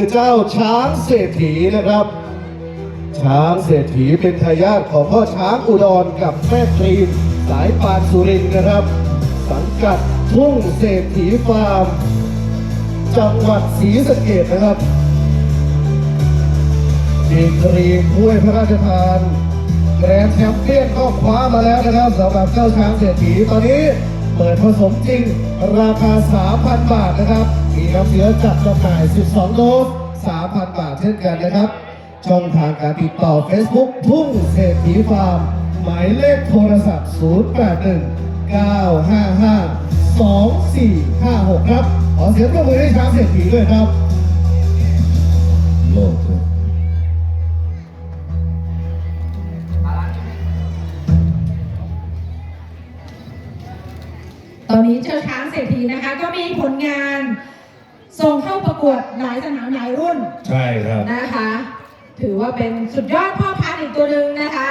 คือเจ้าช้างเศรษฐีนะครับ ช้างเศรษฐีเป็นทายาทของพ่อช้างอุดรกับแม่ตรีนสายปานสุรินนะครับ สังกัดทุ่งเศรษฐีฟาร์ม จังหวัดศรีสะเกดนะครับดีกรีถ้วยพระราชทานแกรนด์แชมเปี้ยนก็คว้ามาแล้วนะครับสำหรับเจ้าช้างเศรษฐีตอนนี้เปิดผสมจริงราคา 3,000 บาทนะครับ มีน้ำเชื้อจัดจำหน่าย 12 โดส 3,000 บาทเช่นกันนะครับ ช่องทางการติดต่อ Facebook ทุ่งเศรษฐีฟาร์ม หมายเลขโทรศัพท์ 081 955 2456 ครับ ขอเสียงปรบมือให้ช้างเศรษฐีด้วยครับโลกครับตอนนี้เจ้าช้างเศรษฐีนะคะ ก็มีผลงาน ส่งเข้าประกวดหลายสนามหลายรุ่นใช่ครับนะคะ ถือว่าเป็นสุดยอดพ่อพันธุ์อีกตัวหนึ่งนะคะ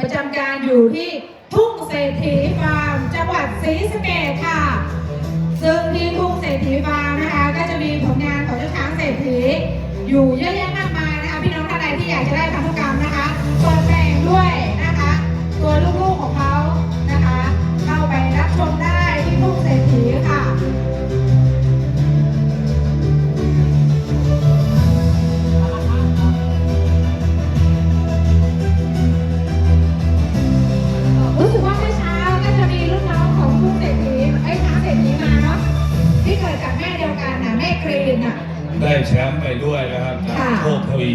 ประจำการอยู่ที่ทุ่งเศรษฐีฟาร์มจังหวัดศรีสะเกษค่ะ ซึ่งที่ทุ่งเศรษฐีฟาร์มนะคะ ก็จะมีผลงานของเจ้าช้างเศรษฐีอยู่เยอะแยะมากมายนะคะพี่น้องท่านใดที่อยากจะได้พันธุกรรมนะคะเปิดแปลงด้วย ได้แชมป์ไปด้วยนะครับจากค่ะโชคทวี